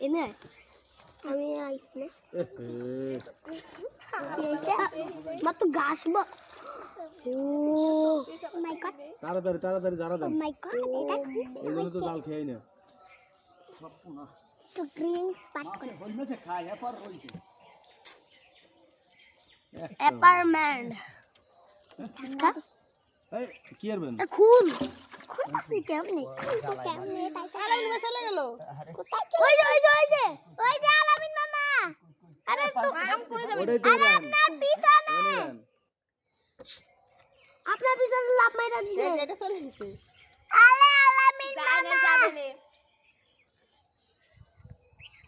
এনে আমি আইছি না কি হইছে মাত্র গাছ বা ও মাই গড তাড়াতাড়ি তাড়াতাড়ি যারা দেন তো জাল খেয়ে না তো গ্রিন স্পট করে অ্যাপার্টমেন্ট এই কি করবেন খুন। খুন আছে কেমনে? খুন তো কেমনে? তাই আলামিন চলে গেল। ওই যে ওই যে ওই যে ওই যে আলামিন মামা। আরে তো কাম করে দেন আপনার পিছনে। আপনার পিছনে লাভ মাইরা দিছে। এটা চলে গেছে। আরে আলামিন মামা।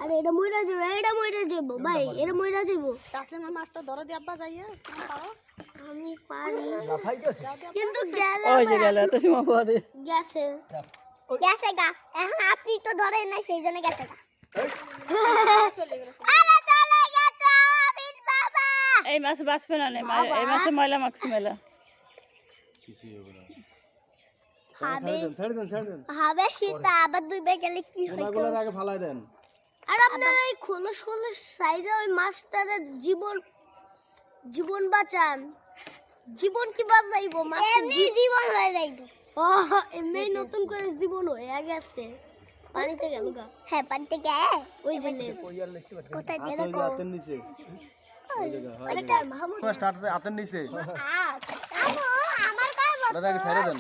আরে এটা মইরা যাবে এটা মইরা যাব ভাই এটা মইরা যাব কাছে না মাছটা ধরে দিয়ে আব্বা যাইয়া পারো? আমি পারি। কিন্তু গেলে ওই যে গেল এত সময় পরে। গেছে। গেছে গা। এখন আপনি তো ধরেন নাই সেই জন্য গেছে গা। আরে চলে গেছে আমিন বাবা। এই মাছ বাঁচবে না নে, মা- এই মাছে ময়লা মাখছে মেলা কিছুই হবে না। হবে ছেড়ে দেন ছেড়ে দেন হবে সীতা আবার দুই বে গেলে কি হইতো? ওনাগুলোর আগে ফালাই দেন। আর আপনারা এই খোলস খোলস সাইডে ওই মাছটার জীবন জীবন বাঁচান জীবন কি বাঁচাইবো এমনি জীবন হয়ে যাইবো ও এমনি নতুন করে জীবন হয়ে গেছে পানিতে গেল গা হ্যাঁ পানিতে গে ওই যে লেজ কোথায় যে দেখো হাতের নিচে ওই জায়গা, হয় এটা মাহমুদ স্টার্ট হাতের নিচে আমো আমার গায়ে বল ওটা ছেড়ে দেন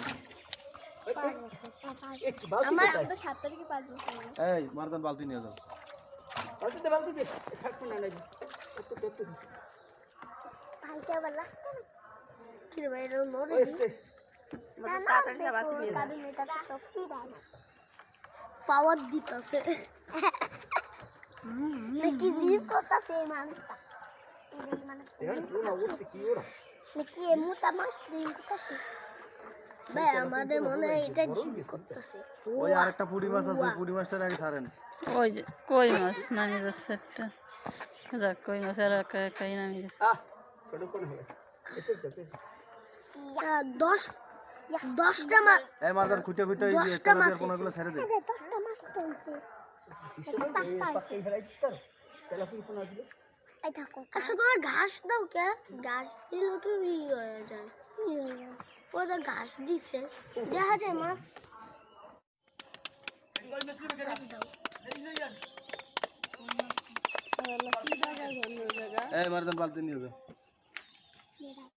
আমার তো সাত পাঁচ বছর এই মারদান বালতি নিয়ে যাও ভাইকে বলা কি রে ভাই এটা নরে দি তাড়াতাড়ি আবার দিয়ে কারণ এটা তো শক্তি দেয় না। পাওয়ার দিতেছে। নাকি জিম করতেছে এই মানুষটা। এই মানুষটা। নাকি করতেছে। ভাই আমাদের মনে হয় এটা জিম করতেছে। ওই আরেকটা পুরি মাছ আছে পুরি মাছটার আগে ছাড়েন। ওই যে কই মাছ নামি যাচ্ছে একটা? যাক কই মাছ এলাকা একাই নামি গেছে। দশ দশটা মাছ এই মারদান খুঁটে খুঁটে ওই একটা মাছ নদীর ছেড়ে দেন দশটা মাছ তুলছে পাঁচটা আছে? আচ্ছা তোমার ঘাস দাও কে? ঘাস দিলে তো হয়ে যায়। ওরা তো ঘাস দিছে। দেখা যায় মাছ এই মারদান বালতি নিয়ে যাও